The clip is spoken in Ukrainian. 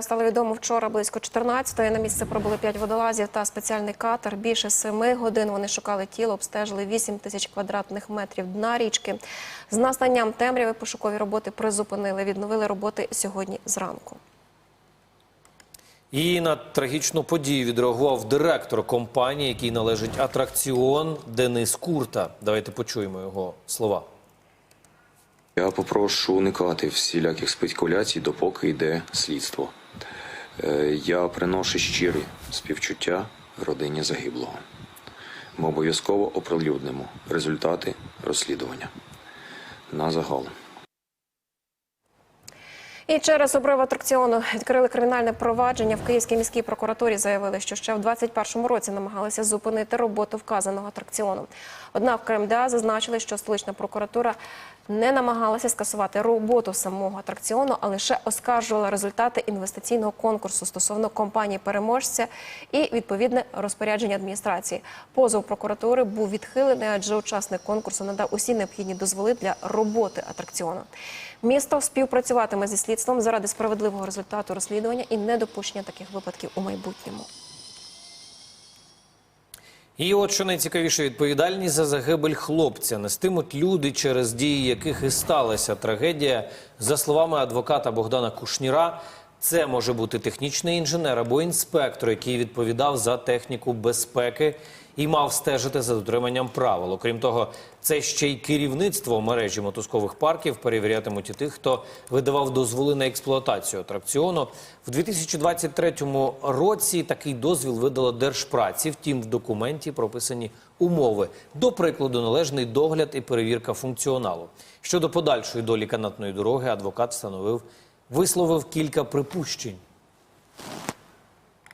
Стало відомо вчора близько 14-ї. На місце пробули 5 водолазів та спеціальний катер. Більше 7 годин вони шукали тіло, обстежили 8 тисяч квадратних метрів дна річки. З настанням темряви пошукові роботи призупинили. Відновили роботи сьогодні зранку. І на трагічну подію відреагував директор компанії, який належить атракціон Денис Курта. Давайте почуємо його слова. Я попрошу уникати всіляких спекуляцій, допоки йде слідство. Е, Я приношу щирі співчуття родині загиблого. Ми обов'язково оприлюднимо результати розслідування на загал. І через обрив атракціону відкрили кримінальне провадження в Київській міській прокуратурі. Заявили, що ще в 2021 році намагалися зупинити роботу вказаного атракціону. Однак в КМДА зазначили, що столична прокуратура не намагалася скасувати роботу самого атракціону, а лише оскаржувала результати інвестиційного конкурсу стосовно компанії переможця і відповідне розпорядження адміністрації. Позов прокуратури був відхилений, адже учасник конкурсу надав усі необхідні дозволи для роботи атракціону. Місто співпрацюватиме зі слідством заради справедливого результату розслідування і недопущення таких випадків у майбутньому. І от що найцікавіше, відповідальність за загибель хлопця нестимуть люди, через дії яких і сталася трагедія. За словами адвоката Богдана Кушніра, це може бути технічний інженер або інспектор, який відповідав за техніку безпеки і мав стежити за дотриманням правил. Окрім того, це ще й керівництво мережі мотузкових парків перевірятимуть і тих, хто видавав дозволи на експлуатацію атракціону. В 2023 році такий дозвіл видала Держпраці. Втім, в документі прописані умови. До прикладу, належний догляд і перевірка функціоналу. Щодо подальшої долі канатної дороги, адвокат встановив, висловив кілька припущень.